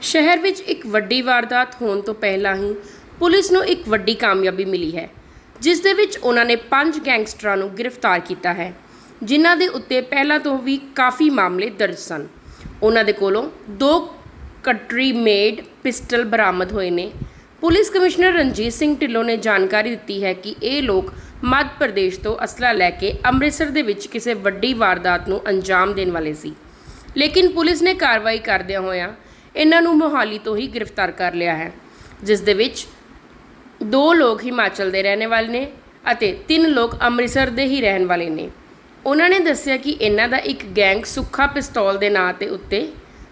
ਸ਼ਹਿਰ ਵਿੱਚ ਇੱਕ ਵੱਡੀ ਵਾਰਦਾਤ ਹੋਣ ਤੋਂ ਪਹਿਲਾਂ ਹੀ ਪੁਲਿਸ ਨੂੰ ਇੱਕ ਵੱਡੀ ਕਾਮਯਾਬੀ ਮਿਲੀ ਹੈ, ਜਿਸ ਦੇ ਵਿੱਚ ਉਹਨਾਂ ਨੇ ਪੰਜ ਗੈਂਗਸਟਰਾਂ ਨੂੰ ਗ੍ਰਿਫਤਾਰ ਕੀਤਾ ਹੈ, ਜਿਨ੍ਹਾਂ ਦੇ ਉੱਤੇ ਪਹਿਲਾਂ ਤੋਂ ਵੀ ਕਾਫੀ ਮਾਮਲੇ ਦਰਜ ਸਨ। ਉਹਨਾਂ ਦੇ ਕੋਲੋਂ ਦੋ ਕਟਰੀ ਮੇਡ ਪਿਸਟਲ ਬਰਾਮਦ ਹੋਏ ਨੇ। ਪੁਲਿਸ ਕਮਿਸ਼ਨਰ ਰਣਜੀਤ ਸਿੰਘ ਢਿੱਲੋਂ ਨੇ ਜਾਣਕਾਰੀ ਦਿੱਤੀ ਹੈ ਕਿ ਇਹ ਲੋਕ ਮੱਧ ਪ੍ਰਦੇਸ਼ ਤੋਂ ਅਸਲਾ ਲੈ ਕੇ ਅੰਮ੍ਰਿਤਸਰ ਦੇ ਵਿੱਚ ਕਿਸੇ ਵੱਡੀ ਵਾਰਦਾਤ ਨੂੰ ਅੰਜਾਮ ਦੇਣ ਵਾਲੇ ਸੀ। ਲੇਕਿਨ ਪੁਲਿਸ ਨੇ ਕਾਰਵਾਈ ਕਰਦਿਆਂ ਹੋਇਆਂ ਇਹਨਾਂ ਨੂੰ ਮੋਹਾਲੀ ਤੋਂ ਹੀ ਗ੍ਰਿਫਤਾਰ ਕਰ ਲਿਆ ਹੈ, ਜਿਸ ਦੇ ਵਿੱਚ ਦੋ ਲੋਕ ਹਿਮਾਚਲ ਦੇ ਰਹਿਣ ਵਾਲੇ ਨੇ ਅਤੇ ਤਿੰਨ ਲੋਕ ਅੰਮ੍ਰਿਤਸਰ ਦੇ ਹੀ ਰਹਿਣ ਵਾਲੇ ਨੇ। ਉਹਨਾਂ ਨੇ ਦੱਸਿਆ ਕਿ ਇਹਨਾਂ ਦਾ ਇੱਕ ਗੈਂਗ ਸੁੱਖਾ ਪਿਸਤੌਲ ਦੇ ਨਾਂ ਤੇ ਉੱਤੇ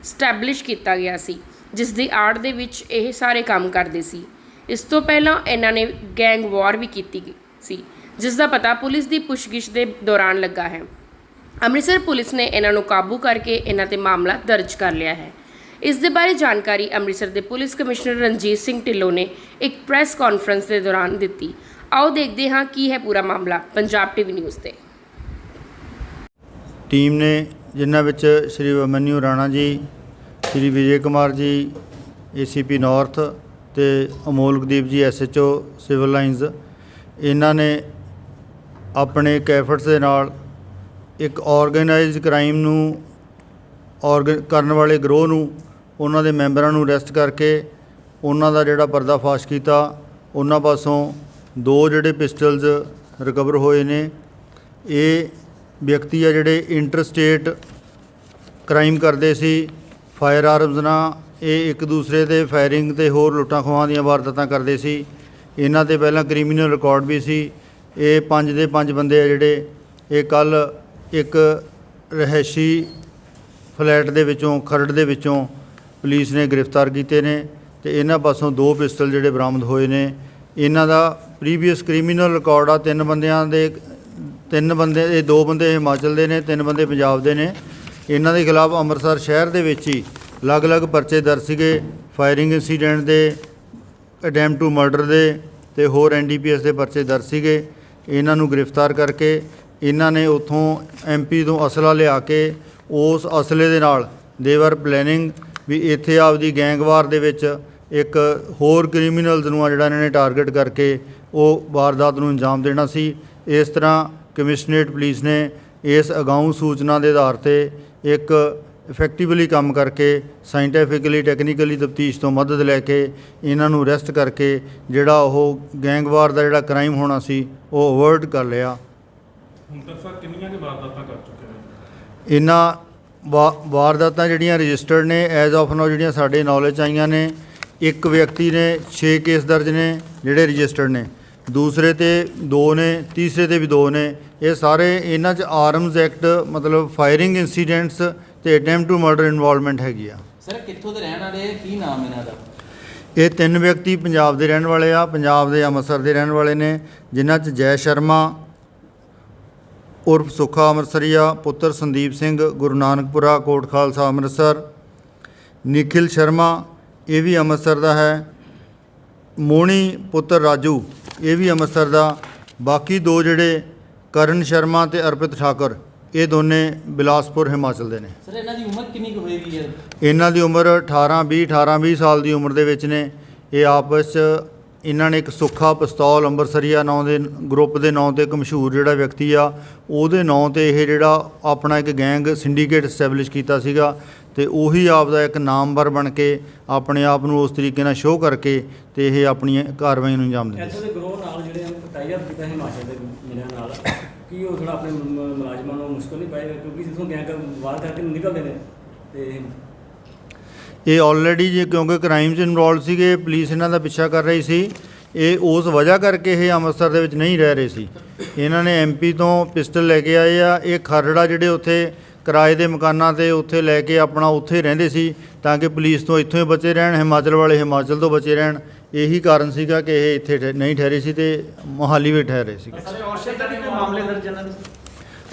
ਸਟੈਬਲਿਸ਼ ਕੀਤਾ ਗਿਆ ਸੀ, ਜਿਸ ਦੀ ਆੜ ਦੇ ਵਿੱਚ ਇਹ ਸਾਰੇ ਕੰਮ ਕਰਦੇ ਸੀ। ਇਸ ਤੋਂ ਪਹਿਲਾਂ ਇਹਨਾਂ ਨੇ ਗੈਂਗ ਵਾਰ ਵੀ ਕੀਤੀ ਸੀ, ਜਿਸ ਦਾ ਪਤਾ ਪੁਲਿਸ ਦੀ ਪੁੱਛਗਿੱਛ ਦੇ ਦੌਰਾਨ ਲੱਗਾ ਹੈ। ਅੰਮ੍ਰਿਤਸਰ ਪੁਲਿਸ ਨੇ ਇਹਨਾਂ ਨੂੰ ਕਾਬੂ ਕਰਕੇ ਇਹਨਾਂ ਤੇ ਮਾਮਲਾ ਦਰਜ ਕਰ ਲਿਆ ਹੈ। ਇਸ ਦੇ ਬਾਰੇ ਜਾਣਕਾਰੀ ਅੰਮ੍ਰਿਤਸਰ ਦੇ ਪੁਲਿਸ ਕਮਿਸ਼ਨਰ ਰਣਜੀਤ ਸਿੰਘ ਢਿੱਲੋਂ ਨੇ ਇੱਕ ਪ੍ਰੈਸ ਕਾਨਫਰੰਸ ਦੇ ਦੌਰਾਨ ਦਿੱਤੀ। ਆਓ ਦੇਖਦੇ ਹਾਂ ਕੀ ਹੈ ਪੂਰਾ ਮਾਮਲਾ, ਪੰਜਾਬ ਟੀਵੀ ਨਿਊਜ਼ ਤੇ। ਟੀਮ ਨੇ ਜਿਨ੍ਹਾਂ ਵਿੱਚ ਸ਼੍ਰੀ ਅਮਨਿਊ ਰਾਣਾ ਜੀ, ਸ਼੍ਰੀ ਵਿਜੇ ਕੁਮਾਰ ਜੀ ਏਸੀਪੀ ਨਾਰਥ ਤੇ ਅਮੋਲਕਦੀਪ ਜੀ ਐਸਐਚਓ ਸਿਵਲ ਲਾਈਨਸ ਇਹਨਾਂ ਨੇ ਆਪਣੇ ਕੈਫਰਟਸ ਦੇ ਨਾਲ ਇੱਕ ਆਰਗੇਨਾਈਜ਼ਡ ਕ੍ਰਾਈਮ ਨੂੰ ਔਰਗ, ਕਰਨ ਵਾਲੇ ਗਰੋਹ ਨੂੰ ਉਹਨਾਂ ਦੇ ਮੈਂਬਰਾਂ ਨੂੰ ਅਰੈਸਟ ਕਰਕੇ ਉਹਨਾਂ ਦਾ ਜਿਹੜਾ ਪਰਦਾਫਾਸ਼ ਕੀਤਾ, ਉਹਨਾਂ ਪਾਸੋਂ ਦੋ ਜਿਹੜੇ ਪਿਸਟਲਸ ਰਿਕਵਰ ਹੋਏ ਨੇ, ਇਹ ਵਿਅਕਤੀ ਆ ਜਿਹੜੇ ਇੰਟਰਸਟੇਟ ਕ੍ਰਾਈਮ ਕਰਦੇ ਸੀ, ਫਾਇਰ ਆਰਮਸ ਨਾਲ, ਇਹ ਇੱਕ ਦੂਸਰੇ ਤੇ ਫਾਇਰਿੰਗ ਤੇ ਹੋਰ ਲੁੱਟਾਂ ਖੋਹਾਂ ਦੀਆਂ ਵਾਰਦਾਤਾਂ ਕਰਦੇ ਸੀ। ਇਹਨਾਂ ਤੇ ਪਹਿਲਾਂ ਕ੍ਰਿਮੀਨਲ ਰਿਕਾਰਡ ਵੀ ਸੀ। ਇਹ ਪੰਜ ਦੇ ਪੰਜ ਬੰਦੇ ਆ ਜਿਹੜੇ, ਇਹ ਕੱਲ ਇੱਕ ਰਹਿਸ਼ੀ ਫਲੈਟ ਦੇ ਵਿੱਚੋਂ, ਖਰੜ ਦੇ ਵਿੱਚੋਂ ਪੁਲਿਸ ਨੇ ਗ੍ਰਿਫਤਾਰ ਕੀਤੇ ਨੇ ਤੇ ਇਹਨਾਂ ਪਾਸੋਂ ਦੋ ਪਿਸਟਲ ਜਿਹੜੇ ਬਰਾਮਦ ਹੋਏ ਨੇ। ਇਹਨਾਂ ਦਾ ਪ੍ਰੀਵੀਅਸ ਕ੍ਰਿਮੀਨਲ ਰਿਕਾਰਡ ਆ, ਤਿੰਨ ਬੰਦਿਆਂ ਦੇ, ਤਿੰਨ ਬੰਦੇ, ਇਹ ਦੋ ਬੰਦੇ ਹਿਮਾਚਲ ਦੇ ਨੇ, ਤਿੰਨ ਬੰਦੇ ਪੰਜਾਬ ਦੇ ਨੇ। ਇਹਨਾਂ ਦੇ ਖਿਲਾਫ ਅੰਮ੍ਰਿਤਸਰ ਸ਼ਹਿਰ ਦੇ ਵਿੱਚ ਹੀ ਅਲੱਗ-ਅਲੱਗ ਪਰਚੇ ਦਰਜ ਸੀਗੇ। ਫਾਇਰਿੰਗ ਇਨਸੀਡੈਂਟ ਦੇ ਅਟੈਂਪਟ ਟੂ ਮਰਡਰ ਦੇ ਤੇ ਹੋਰ ਐਨਡੀਪੀਐਸ ਦੇ ਪਰਚੇ ਦਰਜ ਸੀਗੇ। ਇਹਨਾਂ ਨੂੰ ਗ੍ਰਿਫਤਾਰ ਕਰਕੇ ਇਹਨਾਂ ਨੇ ਉਥੋਂ ਐਮਪੀ ਤੋਂ ਅਸਲਾ ਲਿਆ ਕੇ ਉਸ ਅਸਲੇ ਦੇ ਨਾਲ ਦੇਵਰ ਪਲੈਨਿੰਗ ਵੀ ਇੱਥੇ ਆਪਦੀ ਗੈਂਗਵਾਰ ਦੇ ਵਿੱਚ ਇੱਕ ਹੋਰ ਕ੍ਰਿਮੀਨਲਸ ਨੂੰ ਆ ਜਿਹੜਾ ਇਹਨਾਂ ਨੇ ਟਾਰਗੇਟ ਕਰਕੇ ਉਹ ਵਾਰਦਾਤ ਨੂੰ ਅੰਜਾਮ ਦੇਣਾ ਸੀ। ਇਸ ਤਰ੍ਹਾਂ ਕਮਿਸ਼ਨਰੇਟ ਪੁਲਿਸ ਨੇ ਇਸ ਅਗਾਊਂ ਸੂਚਨਾ ਦੇ ਆਧਾਰ ਤੇ ਇੱਕ ਇਫੈਕਟਿਵਲੀ ਕੰਮ ਕਰਕੇ ਸਾਇੰਟੀਫਿਕਲੀ ਟੈਕਨੀਕਲੀ ਤਫਤੀਸ਼ ਤੋਂ ਮਦਦ ਲੈ ਕੇ ਇਹਨਾਂ ਨੂੰ ਅਰੈਸਟ ਕਰਕੇ ਜਿਹੜਾ ਉਹ ਗੈਂਗਵਾਰ ਦਾ ਜਿਹੜਾ ਕ੍ਰਾਈਮ ਹੋਣਾ ਸੀ ਉਹ ਅਵਰਟ ਕਰ ਲਿਆ। ਹੁਣ ਤੱਕ ਸਰ ਕਿੰਨੀਆਂ ਕੁ ਵਾਰਦਾਤਾਂ ਕਰ ਚੁੱਕੇ ਨੇ? ਇਹਨਾਂ ਵਾਰਦਾਤਾਂ ਜਿਹੜੀਆਂ ਰਜਿਸਟਰਡ ਨੇ ਐਜ਼ ਆਫ ਨਾਓ ਜਿਹੜੀਆਂ ਸਾਡੇ ਨੌਲੇਜ ਆਈਆਂ ਨੇ ਇੱਕ ਵਿਅਕਤੀ ਨੇ 6 ਕੇਸ ਦਰਜ ਨੇ ਜਿਹੜੇ ਰਜਿਸਟਰਡ ਨੇ। ਦੂਸਰੇ ਤੇ ਦੋ ਨੇ ਤੀਸਰੇ ਤੇ ਵੀ ਦੋ ਨੇ। ਇਹ ਸਾਰੇ ਇਹਨਾਂ 'ਚ ਆਰਮਸ ਐਕਟ ਮਤਲਬ ਫਾਇਰਿੰਗ ਇਨਸੀਡੈਂਟਸ ਤੇ ਅਟੈਂਪਟ ਟੂ ਮਰਡਰ ਇਨਵੋਲਵਮੈਂਟ ਹੈਗੀ ਆ। ਸਰ ਕਿੱਥੋਂ ਦੇ ਰਹਿਣ ਵਾਲੇ? ਕੀ ਨਾਮ ਇਹਨਾਂ ਦਾ? ਇਹ ਤਿੰਨ ਵਿਅਕਤੀ ਪੰਜਾਬ ਦੇ ਰਹਿਣ ਵਾਲੇ ਆ ਪੰਜਾਬ ਦੇ ਅੰਮ੍ਰਿਤਸਰ ਦੇ ਰਹਿਣ ਵਾਲੇ ਨੇ ਜਿਨ੍ਹਾਂ 'ਚ ਜੈ ਸ਼ਰਮਾ ਉਰਫ ਸੁੱਖਾ ਅੰਮ੍ਰਿਤਸਰੀਆ ਪੁੱਤਰ ਸੰਦੀਪ ਸਿੰਘ ਗੁਰੂ ਨਾਨਕਪੁਰਾ ਕੋਟ ਖਾਲਸਾ ਅੰਮ੍ਰਿਤਸਰ। ਨikhil ਸ਼ਰਮਾ ਇਹ ਵੀ ਅੰਮ੍ਰਿਤਸਰ ਦਾ ਹੈ। ਮੋਣੀ ਪੁੱਤਰ ਰਾਜੂ ਇਹ ਵੀ ਅੰਮ੍ਰਿਤਸਰ ਦਾ। ਬਾਕੀ ਦੋ ਜਿਹੜੇ ਕਰਨ ਸ਼ਰਮਾ ਤੇ ਅਰਪਿਤ ਠਾਕਰ ਇਹ ਦੋਨੇ ਬਿਲਾਸਪੁਰ ਹਿਮਾਚਲ ਦੇ ਨੇ। ਸਰ ਇਹਨਾਂ ਦੀ ਉਮਰ ਕਿੰਨੀ ਕੁ ਹੋਏਗੀ ਹੈ ਇਹਨਾਂ ਦੀ ਉਮਰ 18 20 18 20 ਸਾਲ ਦੀ ਉਮਰ ਦੇ ਵਿੱਚ ਨੇ। ਇਹ ਆਪਸ 'ਚ ਇਹਨਾਂ ਨੇ ਇੱਕ ਸੁੱਖਾ ਪਿਸਤੌਲ ਅੰਬਰਸਰੀਆ ਨਾਂ ਦੇ, ਗਰੁੱਪ ਦੇ ਨਾਂ ਤੇ ਇੱਕ ਮਸ਼ਹੂਰ ਜਿਹੜਾ ਵਿਅਕਤੀ ਆ, ਉਹਦੇ ਨਾਂ ਤੇ ਇਹ ਜਿਹੜਾ ਆਪਣਾ ਇੱਕ ਗੈਂਗ ਸਿੰਡੀਕੇਟ ਐਸਟੈਬਲਿਸ਼ ਕੀਤਾ ਸੀਗਾ ਤੇ ਉਹੀ ਆਪ ਦਾ ਇੱਕ ਨਾਮਵਰ ਬਣ ਕੇ ਆਪਣੇ ਆਪ ਨੂੰ ਉਸ ਤਰੀਕੇ ਨਾਲ ਸ਼ੋਅ ਕਰਕੇ ਤੇ ਇਹ ਆਪਣੀ ਕਾਰਵਾਈ ਨੂੰ ਅੰਜਾਮ ਦਿੰਦੇ ਸੀ ਗਰੋਹ ਨਾਲ ਜਿਹੜੇ ਟਾਈਅਰ ਕੀਤਾ ਹਿਮਾਚਲ ਦੇ ਜ਼ਿਲ੍ਹਿਆਂ ਨਾਲ, ਕੀ ਉਹ ਥੋੜਾ ਆਪਣੇ ਮੁਲਾਜ਼ਮਾਂ ਨੂੰ ਮੁਸ਼ਕਲ ਨਹੀਂ ਪਾਏਗਾ ਕਿਉਂਕਿ ਜਿੱਥੋਂ ਗੈਂਗ ਵਾਰ ਕਰਕੇ ਨਿਕਲਦੇ ਨੇ, ਤੇ ਇਹ ਆਲਰੇਡੀ ਜੇ ਕਿਉਂਕਿ ਕ੍ਰਾਈਮ 'ਚ ਇਨਵੋਲਵ ਸੀਗੇ ਪੁਲਿਸ ਇਹਨਾਂ ਦਾ ਪਿੱਛਾ ਕਰ ਰਹੀ ਸੀ, ਇਹ ਉਸ ਵਜ੍ਹਾ ਕਰਕੇ ਇਹ ਅੰਮ੍ਰਿਤਸਰ ਦੇ ਵਿੱਚ ਨਹੀਂ ਰਹਿ ਰਹੇ ਸੀ। ਇਹਨਾਂ ਨੇ ਐਮਪੀ ਤੋਂ ਪਿਸਟਲ ਲੈ ਕੇ ਆਏ ਆ, ਇਹ ਖਰੜਾ ਜਿਹੜੇ ਉੱਥੇ ਕਿਰਾਏ ਦੇ ਮਕਾਨਾਂ ਤੇ ਉੱਥੇ ਲੈ ਕੇ ਆਪਣਾ ਉੱਥੇ ਰਹਿੰਦੇ ਸੀ, ਤਾਂ ਕਿ ਪੁਲਿਸ ਤੋਂ ਇੱਥੋਂ ਹੀ ਬਚੇ ਰਹਿਣ, ਹਿਮਾਚਲ ਵਾਲੇ ਹਿਮਾਚਲ ਤੋਂ ਬਚੇ ਰਹਿਣ। ਇਹੀ ਕਾਰਨ ਸੀਗਾ ਕਿ ਇਹ ਇੱਥੇ ਠਹਿ- ਨਹੀਂ ਠਹਿਰੇ ਸੀ ਤੇ ਮੋਹਾਲੀ ਵਿੱਚ ਠਹਿਰੇ ਸੀ।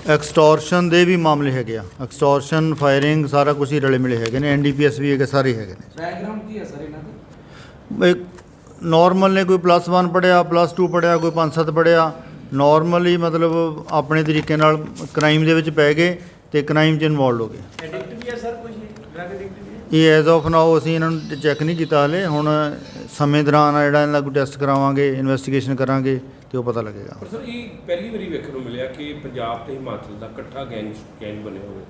ਐਕਸਟੋਰਸ਼ਨ ਦੇ ਵੀ ਮਾਮਲੇ ਹੈਗੇ ਆ। ਐਕਸਟੋਰਸ਼ਨ ਫਾਇਰਿੰਗ ਸਾਰਾ ਕੁਝ ਹੀ ਰਲੇ ਮਿਲੇ ਹੈਗੇ ਨੇ। ਐਨਡੀਪੀਐਸ ਵੀ ਹੈਗੇ ਸਾਰੇ ਹੈਗੇ ਨੇ। ਬੈਕਗ੍ਰਾਉਂਡ ਕੀ ਹੈ ਸਰ ਇਹਨਾਂ ਦਾ? ਇੱਕ ਨਾਰਮਲ ਨੇ ਕੋਈ ਪਲੱਸ 1 ਪੜਿਆ ਪਲੱਸ 2 ਪੜਿਆ ਕੋਈ 5-7 ਪੜਿਆ ਨਾਰਮਲੀ ਮਤਲਬ ਆਪਣੇ ਤਰੀਕੇ ਨਾਲ ਕ੍ਰਾਈਮ ਦੇ ਵਿੱਚ ਪੈ ਗਏ ਤੇ ਕ੍ਰਾਈਮ 'ਚ ਇਨਵੋਲਡ ਹੋ ਗਏ। ਐਡਿਕਟ ਵੀ ਹੈ ਸਰ ਕੁਝ ਡਰਗ ਐਡਿਕਟ ਵੀ ਹੈ ਇਹ ਐਜ਼ ਆਫ ਨਾਓ ਅਸੀਂ ਇਹਨਾਂ ਨੂੰ ਚੈੱਕ ਨਹੀਂ ਕੀਤਾ ਹਲੇ। ਹੁਣ ਸਮੇਂ ਦੌਰਾਨ ਜਿਹੜਾ ਇਹਨਾਂ ਦਾ ਕੋਈ ਟੈਸਟ ਕਰਾਵਾਂਗੇ ਇਨਵੈਸਟੀਗੇਸ਼ਨ ਕਰਾਂਗੇ। ਤੇ ਉਹ ਪਤਾ ਲੱਗੇਗਾ। ਪਰ ਸਰ ਇਹ ਪਹਿਲੀ ਵਾਰੀ ਵੇਖਣ ਨੂੰ ਮਿਲਿਆ ਕਿ ਪੰਜਾਬ ਤੇ ਹਿਮਾਚਲ ਦਾ ਇਕੱਠਾ ਗੈਂਗ ਗੈਂਗ ਬਣੇ ਹੋਏ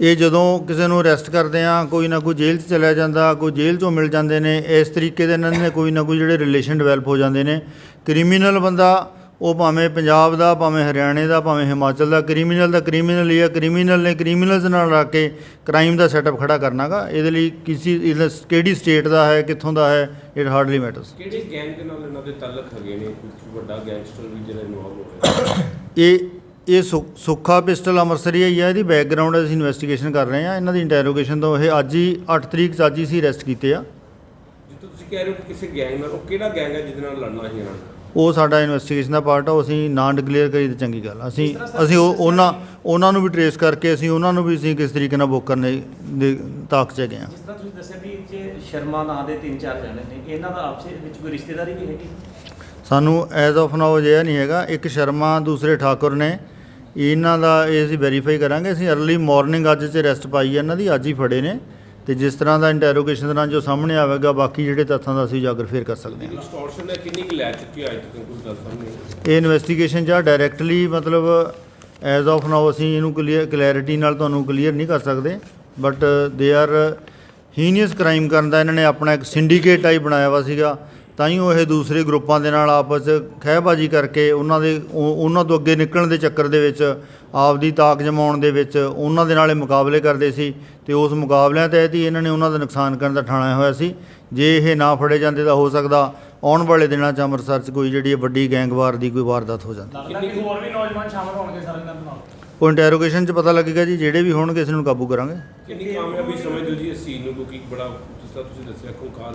ਇਹ ਜਦੋਂ ਕਿਸੇ ਨੂੰ ਅਰੈਸਟ ਕਰਦੇ ਆ ਕੋਈ ਨਾ ਕੋਈ ਜੇਲ੍ਹ 'ਚ ਚਲਿਆ ਜਾਂਦਾ ਕੋਈ ਜੇਲ੍ਹ 'ਚੋਂ ਮਿਲ ਜਾਂਦੇ ਨੇ ਇਸ ਤਰੀਕੇ ਦੇ ਇਹਨਾਂ ਦੇ ਕੋਈ ਨਾ ਕੋਈ ਜਿਹੜੇ ਰਿਲੇਸ਼ਨ ਡਿਵੈਲਪ ਹੋ ਜਾਂਦੇ ਨੇ। ਕ੍ਰਿਮੀਨਲ ਬੰਦਾ ਉਹ ਭਾਵੇਂ ਪੰਜਾਬ ਦਾ ਭਾਵੇਂ ਹਰਿਆਣੇ ਦਾ ਭਾਵੇਂ ਹਿਮਾਚਲ ਦਾ ਕ੍ਰਿਮੀਨਲ ਦਾ ਕ੍ਰਿਮੀਨਲ ਹੀ ਆ ਕ੍ਰਿਮੀਨਲ ਨੇ ਕ੍ਰਿਮੀਨਲਸ ਨਾਲ ਰੱਖ ਕੇ ਕ੍ਰਾਈਮ ਦਾ ਸੈਟਅਪ ਖੜਾ ਕਰਨਾਗਾ ਇਹਦੇ ਲਈ ਕਿਸੇ ਕਿਹੜੀ ਸਟੇਟ ਦਾ ਹੈ ਕਿੱਥੋਂ ਦਾ ਹੈ ਇਟ ਹਾਰਡਲੀ ਮੈਟਰਸ ਕਿਹੜੇ ਗੈਂਗ ਦੇ ਨਾਲ ਇਹਨਾਂ ਦੇ ਤਾਲੁਕ ਹੈਗੇ ਨੇ? ਕੁਝ ਵੱਡਾ ਗੈਂਗਸਟਰ ਵੀ ਜਿਹੜਾ ਇਨਵੋਲਵ ਹੋ ਰਿਹਾ। ਇਹ ਇਹ ਸੁੱਖਾ ਪਿਸਟਲ ਅੰਮ੍ਰਿਤਸਰੀ ਹੀ ਆ ਇਹਦੀ ਬੈਕਗ੍ਰਾਉਂਡ ਅਸੀਂ ਇਨਵੈਸਟੀਗੇਸ਼ਨ ਕਰ ਰਹੇ ਹਾਂ। ਇਹਨਾਂ ਦੀ ਇੰਟਰੋਗੇਸ਼ਨ ਤੋਂ ਇਹ ਅੱਜ ਹੀ 8 ਤਰੀਕ ਅੱਜ ਹੀ ਸੀ ਅਰੈਸਟ ਕੀਤੇ ਆ। ਜਿੱਥੇ ਤੁਸੀਂ ਕਹਿ ਰਹੇ ਹੋ ਕਿਸੇ ਗੈਂਗ ਨਾਲ ਉਹ ਕਿਹੜਾ ਗੈਂਗ ਹੈ ਜਿਹਦੇ ਨਾਲ ਲੜਨਾ ਸੀ ਇਹਨਾਂ ਨੇ? ਉਹ ਸਾਡਾ ਇਨਵੈਸਟੀਗੇਸ਼ਨ ਦਾ ਪਾਰਟ ਆ ਉਹ ਅਸੀਂ ਨਾਂ ਡਿਕਲੇਅਰ ਕਰੀ ਤੇ ਚੰਗੀ ਗੱਲ ਆ। ਅਸੀਂ ਅਸੀਂ ਉਹ ਉਹਨਾਂ ਉਹਨਾਂ ਨੂੰ ਵੀ ਟਰੇਸ ਕਰਕੇ ਅਸੀਂ ਉਹਨਾਂ ਨੂੰ ਵੀ ਅਸੀਂ ਕਿਸ ਤਰੀਕੇ ਨਾਲ ਬੁੱਕ ਕਰਨੇ ਦੇ ਤਾਕ 'ਚ ਗਏ ਹਾਂ ਜਿਸ ਤਰ੍ਹਾਂ ਤੁਸੀਂ ਦੱਸਿਆ ਵੀ ਜੇ ਸ਼ਰਮਾ ਨਾਂ ਦੇ ਤਿੰਨ ਚਾਰ ਜਣੇ ਨੇ ਇਹਨਾਂ ਦਾ ਆਪਸ ਵਿੱਚ ਕੋਈ ਰਿਸ਼ਤੇਦਾਰੀ ਵੀ ਹੈਗੀ? ਸਾਨੂੰ ਐਜ਼ ਆਫ ਨਾਓ ਜਿਹਾ ਨਹੀਂ ਹੈਗਾ। ਇੱਕ ਸ਼ਰਮਾ ਦੂਸਰੇ ਠਾਕੁਰ ਨੇ। ਇਹਨਾਂ ਦਾ ਇਹ ਅਸੀਂ ਵੈਰੀਫਾਈ ਕਰਾਂਗੇ। ਅਸੀਂ ਅਰਲੀ ਮਾਰਨਿੰਗ ਅੱਜ 'ਚ ਅਰੈਸਟ ਪਾਈ ਹੈ ਇਹਨਾਂ ਦੀ ਅੱਜ ਹੀ ਫੜੇ ਨੇ। ਤੇ ਜਿਸ ਤਰ੍ਹਾਂ ਦਾ ਇੰਟਰੋਗੇਸ਼ਨ ਦੌਰਾਨ ਜੋ ਸਾਹਮਣੇ ਆਵੇਗਾ ਬਾਕੀ ਜਿਹੜੇ ਤੱਥਾਂ ਦਾ ਅਸੀਂ ਉਜਾਗਰ ਫੇਰ ਕਰ ਸਕਦੇ ਹਾਂ। ਐਕਸਟੋਰਸ਼ਨ ਹੈ ਕਿੰਨੀ ਕੁ ਲੈ ਚੁੱਕੀ ਹੈ ਅੱਜ ਤੱਕ ਕੋਈ ਗੱਲ ਸਾਹਮਣੇ? ਇਹ ਇਨਵੈਸਟੀਗੇਸ਼ਨ ਜਾਂ ਡਾਇਰੈਕਟਲੀ ਮਤਲਬ ਐਜ਼ ਆਫ ਨਾਓ ਅਸੀਂ ਇਹਨੂੰ ਕਲੀਅਰ ਕਲੈਰਿਟੀ ਨਾਲ ਤੁਹਾਨੂੰ ਕਲੀਅਰ ਨਹੀਂ ਕਰ ਸਕਦੇ but they are heinous crime ਕਰਨ ਦਾ ਇਹਨਾਂ ਨੇ ਆਪਣਾ ਇੱਕ ਸਿੰਡੀਕੇਟ ਟਾਈਪ ਬਣਾਇਆ ਵਾ ਸੀਗਾ। ਤਾਂ ਹੀ ਉਹ ਇਹ ਦੂਸਰੇ ਗਰੁੱਪਾਂ ਦੇ ਨਾਲ ਆਪਸ 'ਚ ਖਹਿਬਾਜ਼ੀ ਕਰਕੇ ਉਹਨਾਂ ਦੇ ਉਹ- ਉਹਨਾਂ ਤੋਂ ਅੱਗੇ ਨਿਕਲਣ ਦੇ ਚੱਕਰ ਦੇ ਵਿੱਚ ਆਪਦੀ ਤਾਕ ਜਮਾਉਣ ਦੇ ਵਿੱਚ ਉਹਨਾਂ ਦੇ ਨਾਲ ਇਹ ਮੁਕਾਬਲੇ ਕਰਦੇ ਸੀ ਤੇ ਉਸ ਮੁਕਾਬਲਿਆਂ ਤਹਿਤ ਹੀ ਇਹਨਾਂ ਨੇ ਉਹਨਾਂ ਦਾ ਨੁਕਸਾਨ ਕਰਨ ਦਾ ਠਾਣਿਆ ਹੋਇਆ ਸੀ। ਜੇ ਇਹ ਨਾ ਫੜੇ ਜਾਂਦੇ ਤਾਂ ਹੋ ਸਕਦਾ ਆਉਣ ਵਾਲੇ ਦਿਨਾਂ 'ਚ ਅੰਮ੍ਰਿਤਸਰ 'ਚ ਕੋਈ ਜਿਹੜੀ ਵੱਡੀ ਗੈਂਗਵਾਰ ਦੀ ਕੋਈ ਵਾਰਦਾਤ ਹੋ ਜਾਂਦੀ। ਲੱਗਦਾ ਕਿ ਹੋਰ ਵੀ ਨੌਜਵਾਨ ਸ਼ਾਮਲ ਹੋਣਗੇ ਸਰ ਇਹਨਾਂ ਦੇ ਨਾਲ? ਉਹ ਇੰਟਰੋਗੇਸ਼ਨ 'ਚ ਪਤਾ ਲੱਗੇਗਾ ਜੀ ਜਿਹੜੇ ਵੀ ਹੋਣਗੇ ਇਸ ਨੂੰ ਕਾਬੂ ਕਰਾਂਗੇ। ਕਿੰਨੀ ਕਾਮਯਾਬੀ ਸਮਝਦੇ ਹੋ ਜੀ ਇਸ ਚੀਜ਼ ਨੂੰ ਕਿਉਂਕਿ ਬੜਾ ਜਿਸ ਤਰ੍ਹਾਂ ਤੁਸੀਂ ਦੱਸਿਆ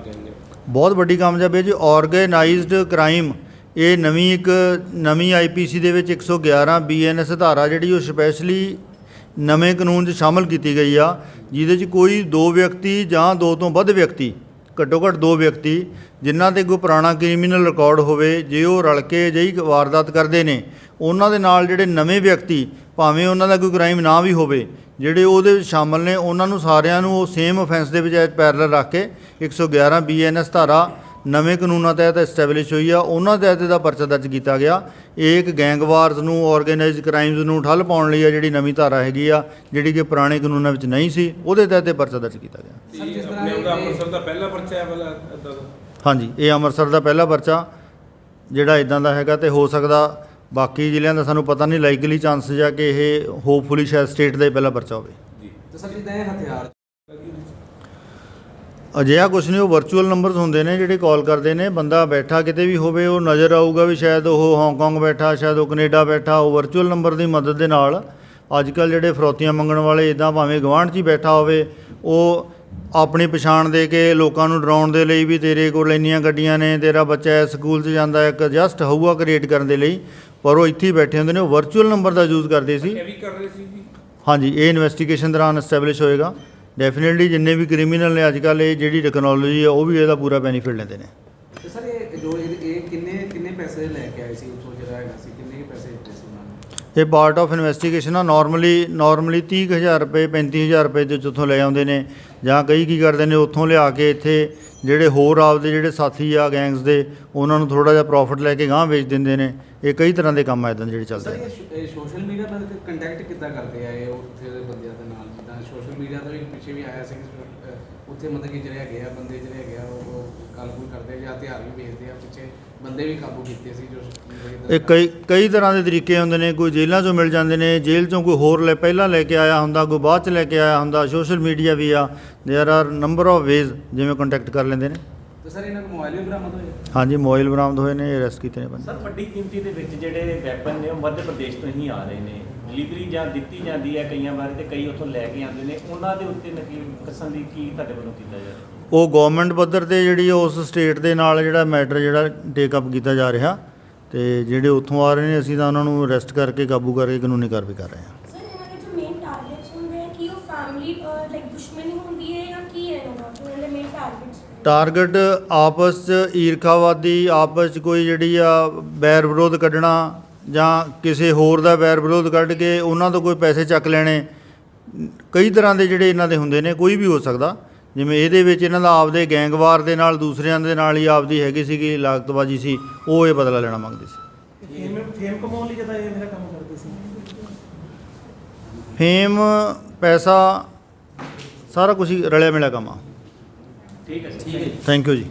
ਗੈਂਗ ਹੈ। ਬਹੁਤ ਵੱਡੀ ਕਾਮਯਾਬੀ ਹੈ ਜੀ। ਆਰਗੇਨਾਈਜ਼ਡ ਕ੍ਰਾਈਮ ਇਹ ਨਵੀਂ ਇੱਕ ਨਵੀਂ ਆਈਪੀਸੀ ਦੇ ਵਿੱਚ 111 ਬੀਐਨਐਸ ਧਾਰਾ ਜਿਹੜੀ ਉਹ ਸਪੈਸ਼ਲੀ ਨਵੇਂ ਕਾਨੂੰਨ 'ਚ ਸ਼ਾਮਲ ਕੀਤੀ ਗਈ ਆ, ਜਿਹਦੇ 'ਚ ਕੋਈ ਦੋ ਵਿਅਕਤੀ ਜਾਂ ਦੋ ਤੋਂ ਵੱਧ ਵਿਅਕਤੀ, ਘੱਟੋ ਘੱਟ ਦੋ ਵਿਅਕਤੀ, ਜਿਨ੍ਹਾਂ ਤੇ ਕੋਈ ਪੁਰਾਣਾ ਕ੍ਰਿਮੀਨਲ ਰਿਕਾਰਡ ਹੋਵੇ, ਜੇ ਉਹ ਰਲ ਕੇ ਅਜਿਹੀ ਵਾਰਦਾਤ ਕਰਦੇ ਨੇ, ਉਹਨਾਂ ਦੇ ਨਾਲ ਜਿਹੜੇ ਨਵੇਂ ਵਿਅਕਤੀ, ਭਾਵੇਂ ਉਹਨਾਂ ਦਾ ਕੋਈ ਕ੍ਰਾਈਮ ਨਾ ਵੀ ਹੋਵੇ ਜਿਹੜੇ ਉਹਦੇ ਵਿੱਚ ਸ਼ਾਮਲ ਨੇ ਉਹਨਾਂ ਨੂੰ ਸਾਰਿਆਂ ਨੂੰ ਉਹ ਸੇਮ ਅਫੈਂਸ ਦੇ ਵਿੱਚ ਪੈਰਲਲ ਰੱਖ ਕੇ 111 ਬੀਐਨਐਸ ਧਾਰਾ ਨਵੇਂ ਕਾਨੂੰਨਾਂ ਤਹਿਤ ਐਸਟੈਬਲਿਸ਼ ਹੋਈ ਆ। ਉਹਨਾਂ ਤਹਿਤ ਇਹਦਾ ਪਰਚਾ ਦਰਜ ਕੀਤਾ ਗਿਆ। ਇੱਕ ਗੈਂਗਵਾਰਸ ਨੂੰ ਆਰਗੇਨਾਈਜ਼ਡ ਕ੍ਰਾਈਮਸ ਨੂੰ ਠੱਲ ਪਾਉਣ ਲਈ ਆ ਜਿਹੜੀ ਨਵੀਂ ਧਾਰਾ ਹੈਗੀ ਆ ਜਿਹੜੀ ਕਿ ਪੁਰਾਣੇ ਕਾਨੂੰਨਾਂ ਵਿੱਚ ਨਹੀਂ ਸੀ ਉਹਦੇ ਤਹਿਤ ਇਹ ਪਰਚਾ ਦਰਜ ਕੀਤਾ ਗਿਆ। ਅੰਮ੍ਰਿਤਸਰ ਦਾ ਪਹਿਲਾ ਪਰਚਾ ਹੈ ਵਾਲਾ ਦਾ? ਹਾਂਜੀ ਇਹ ਅੰਮ੍ਰਿਤਸਰ ਦਾ ਪਹਿਲਾ ਪਰਚਾ ਜਿਹੜਾ ਇਦਾਂ ਦਾ ਹੈਗਾ ਤੇ ਹੋ ਸਕਦਾ ਬਾਕੀ ਜ਼ਿਲ੍ਹਿਆਂ ਦਾ ਸਾਨੂੰ ਪਤਾ ਨਹੀਂ ਲਾਈਕਲੀ ਚਾਂਸਸ ਆ ਕਿ ਇਹ ਹੋਪਫੁਲੀ ਸ਼ਾਇਦ ਸਟੇਟ ਦਾ ਹੀ ਪਹਿਲਾ ਪਰਚਾ ਹੋਵੇ। ਤੇ ਸਰ ਜਿੱਦਾਂ ਇਹ ਹਥਿਆਰ ਅਜਿਹਾ ਕੁਛ ਨਹੀਂ ਉਹ ਵਰਚੁਅਲ ਨੰਬਰਸ ਹੁੰਦੇ ਨੇ ਜਿਹੜੇ ਕਾਲ ਕਰਦੇ ਨੇ। ਬੰਦਾ ਬੈਠਾ ਕਿਤੇ ਵੀ ਹੋਵੇ ਉਹ ਨਜ਼ਰ ਆਊਗਾ ਵੀ ਸ਼ਾਇਦ ਉਹ ਹਾਂਗਕਾਂਗ ਬੈਠਾ ਸ਼ਾਇਦ ਉਹ ਕੈਨੇਡਾ ਬੈਠਾ। ਉਹ ਵਰਚੁਅਲ ਨੰਬਰ ਦੀ ਮਦਦ ਦੇ ਨਾਲ ਅੱਜ ਕੱਲ ਜਿਹੜੇ ਫਰੋਤੀਆਂ ਮੰਗਣ ਵਾਲੇ ਇਦਾਂ ਭਾਵੇਂ ਗਵਾਂਢ 'ਚ ਹੀ ਬੈਠਾ ਹੋਵੇ ਉਹ ਆਪਣੀ ਪਛਾਣ ਦੇ ਕੇ ਲੋਕਾਂ ਨੂੰ ਡਰਾਉਣ ਦੇ ਲਈ ਵੀ ਤੇਰੇ ਕੋਲ ਇੰਨੀਆਂ ਗੱਡੀਆਂ ਨੇ ਤੇਰਾ ਬੱਚਾ ਸਕੂਲ 'ਚ ਜਾਂਦਾ ਇੱਕ ਜਸਟ ਹਊਆ ਕ੍ਰੀਏਟ ਕਰਨ ਦੇ ਲਈ। ਪਰ ਉਹ ਇੱਥੇ ਹੀ ਬੈਠੇ ਹੁੰਦੇ ਨੇ ਉਹ ਵਰਚੁਅਲ ਨੰਬਰ ਦਾ ਯੂਜ਼ ਕਰਦੇ ਸੀ। ਇਹ ਵੀ ਕਰ ਰਹੇ ਸੀ ਜੀ। ਹਾਂਜੀ ਇਹ ਇਨਵੈਸਟੀਗੇਸ਼ਨ ਦੌਰਾਨ ਐਸਟੈਬਲਿਸ਼ ਹੋਏਗਾ। ਡੈਫੀਨਿਟਲੀ ਜਿੰਨੇ ਵੀ ਕ੍ਰਿਮੀਨਲ ਨੇ ਅੱਜ ਕੱਲ੍ਹ ਇਹ ਜਿਹੜੀ ਟੈਕਨੋਲੋਜੀ ਹੈ ਉਹ ਵੀ ਇਹਦਾ ਪੂਰਾ ਬੈਨੀਫਿਟ ਲੈਂਦੇ ਨੇ। ਤੇ ਸਰ ਇਹ ਜੋ ਇਹ ਇਹ ਕਿੰਨੇ ਕਿੰਨੇ ਪੈਸੇ ਲੈ ਕੇ ਆਏ ਸੀ ਉੱਥੋਂ ਜਿਹੜਾ ਹੈਗਾ ਸੀ ਕਿੰਨੇ ਕੁ ਪੈਸੇ ਦਿੱਤੇ ਸੀ ਉਹਨਾਂ ਨੇ ਇਹ ਪਾਰਟ ਆਫ ਇਨਵੈਸਟੀਗੇਸ਼ਨ ਆ ਨਾਰਮਲੀ ਨਾਰਮਲੀ 30000 ਰੁਪਏ 35000 ਰੁਪਏ ਦੇ ਉੱਥੋਂ ਲੈ ਆਉਂਦੇ ਨੇ। ਜਾਂ ਕਈ ਕੀ ਕਰਦੇ ਨੇ, ਉੱਥੋਂ ਲਿਆ ਕੇ ਇੱਥੇ ਜਿਹੜੇ ਹੋਰ ਆਪਦੇ ਜਿਹੜੇ ਸਾਥੀ ਆ ਗੈਂਗਸ ਦੇ, ਉਹਨਾਂ ਨੂੰ ਥੋੜਾ ਜਿਹਾ ਪ੍ਰੋਫਿਟ ਲੈ ਕੇ ਗਾਂਹ ਵੇਚ ਦਿੰਦੇ ਨੇ। ਇਹ ਕਈ ਤਰ੍ਹਾਂ ਦੇ ਕੰਮ ਆ ਇਦਾਂ ਜਿਹੜੇ ਚੱਲਦੇ ਨੇ ਇਹ ਸੋਸ਼ਲ ਮੀਡੀਆ ਪਰ ਕੰਟੈਕਟ ਕਿੱਦਾਂ ਕਰਦੇ ਆ? ਇਹ ਉੱਥੇ ਦੇ ਬੰਦਿਆਂ ਦੇ ਨਾਲ ਜਿੱਦਾਂ ਸੋਸ਼ਲ ਮੀਡੀਆ ਤੋਂ ਵੀ ਪਿੱਛੇ ਵੀ ਆਇਆ ਸੀ ਉੱਥੇ ਮਤਲਬ ਕਿ ਜਿਹੜੇ ਹੈਗੇ ਆ, ਬੰਦੇ ਜਿਹੜੇ ਹੈਗੇ ਆ, ਉਹ ਕਰਦੇ ਆ ਜਾਂ ਹਥਿਆਰ ਵੀ ਵੇਚਦੇ ਆ ਪਿੱਛੇ ਬੰਦੇ ਵੀ ਕਾਬੂ ਕੀਤੇ ਸੀ ਜੋ ਜਿਹੜੇ ਇਹ ਕਈ ਕਈ ਤਰ੍ਹਾਂ ਦੇ ਤਰੀਕੇ ਹੁੰਦੇ ਨੇ ਕੋਈ ਜੇਲ੍ਹਾਂ 'ਚੋਂ ਮਿਲ ਜਾਂਦੇ ਨੇ ਜੇਲ੍ਹ 'ਚੋਂ ਕੋਈ ਹੋਰ ਲੈ ਪਹਿਲਾਂ ਲੈ ਕੇ ਆਇਆ ਹੁੰਦਾ ਕੋਈ ਬਾਅਦ 'ਚ ਲੈ ਕੇ ਆਇਆ ਹੁੰਦਾ ਸੋਸ਼ਲ ਮੀਡੀਆ ਵੀ ਆ there are number of ways ਜਿਵੇਂ ਕੰਟੈਕਟ ਕਰ ਲੈਂਦੇ ਨੇ ਤੇ ਸਰ ਇਹਨਾਂ ਕੋਲ ਮੋਬਾਈਲ ਵੀ ਬਰਾਮਦ ਹੋਏ ਹਾਂਜੀ ਮੋਬਾਈਲ ਬਰਾਮਦ ਹੋਏ ਨੇ ਅਰੈਸਟ ਕੀਤੇ ਨੇ ਬੰਦੇ ਸਰ ਵੱਡੀ ਗਿਣਤੀ ਦੇ ਵਿੱਚ ਜਿਹੜੇ ਵੈਪਨ ਨੇ ਉਹ ਮੱਧ ਪ੍ਰਦੇਸ਼ ਤੋਂ ਹੀ ਆ ਰਹੇ ਨੇ ਡਿਲੀਵਰੀ ਜਾਂ ਦਿੱਤੀ ਜਾਂਦੀ ਹੈ ਕਈਆਂ ਬਾਰੇ ਤੇ ਕਈ ਉੱਥੋਂ ਲੈ ਕੇ ਆਉਂਦੇ ਨੇ ਉਹਨਾਂ ਦੇ ਉੱਤੇ ਨਕੀ ਕਿਸਮ ਦੀ ਕੀ ਤੁਹਾਡੇ ਵੱਲੋਂ ਕੀਤਾ ਜਾ ਰਿਹਾ ਉਹ ਗਵਰਨਮੈਂਟ ਪੱਧਰ ਤੇ ਜਿਹੜੀ ਉਸ ਸਟੇਟ ਦੇ ਨਾਲ ਜਿਹੜਾ ਮੈਟਰ ਜਿਹੜਾ ਟੇਕ ਅਪ ਕੀਤਾ ਜਾ ਰਿਹਾ ਤੇ ਜਿਹੜੇ ਉੱਥੋਂ ਆ ਰਹੇ ਨੇ ਅਸੀਂ ਤਾਂ ਉਹਨਾਂ ਨੂੰ ਅਰੈਸਟ ਕਰਕੇ ਕਾਬੂ ਕਰਕੇ ਕਾਨੂੰਨੀ ਕਾਰਵਾਈ ਕਰ ਰਹੇ ਹਾਂ। ਟਾਰਗੇਟ ਆਪਸ 'ਚ ਈਰਖਾਵਾਦੀ ਆਪਸ 'ਚ ਕੋਈ ਜਿਹੜੀ ਆ ਬੈਰ ਵਿਰੋਧ ਕੱਢਣਾ ਜਾਂ ਕਿਸੇ ਹੋਰ ਦਾ ਬੈਰ ਵਿਰੋਧ ਕੱਢ ਕੇ ਉਹਨਾਂ ਤੋਂ ਕੋਈ ਪੈਸੇ ਚੱਕ ਲੈਣੇ ਕਈ ਤਰ੍ਹਾਂ ਦੇ ਜਿਹੜੇ ਇਹਨਾਂ ਦੇ ਹੁੰਦੇ ਨੇ ਕੋਈ ਵੀ ਹੋ ਸਕਦਾ। ਜਿਵੇਂ ਇਹਦੇ ਵਿੱਚ ਇਹਨਾਂ ਦਾ ਆਪਦੇ ਗੈਂਗਵਾਰ ਦੇ ਨਾਲ ਦੂਸਰਿਆਂ ਦੇ ਨਾਲ ਹੀ ਆਪਦੀ ਹੈਗੀ ਸੀਗੀ ਲਾਗਤਬਾਜੀ ਸੀ ਉਹ ਇਹ ਬਦਲਾ ਲੈਣਾ ਮੰਗਦੇ ਸੀ। ਫੇਮ ਫੇਮ ਕਮਾਉਣ ਲਈ ਜਦਾ ਇਹ ਮੇਰਾ ਕੰਮ ਕਰਦੇ ਸੀ। ਫੇਮ ਪੈਸਾ ਸਾਰਾ ਕੁਝ ਹੀ ਰਲਿਆ ਮਿਲਿਆ ਕੰਮ ਆ। ਠੀਕ ਹੈ ਠੀਕ ਹੈ ਥੈਂਕ ਯੂ ਜੀ।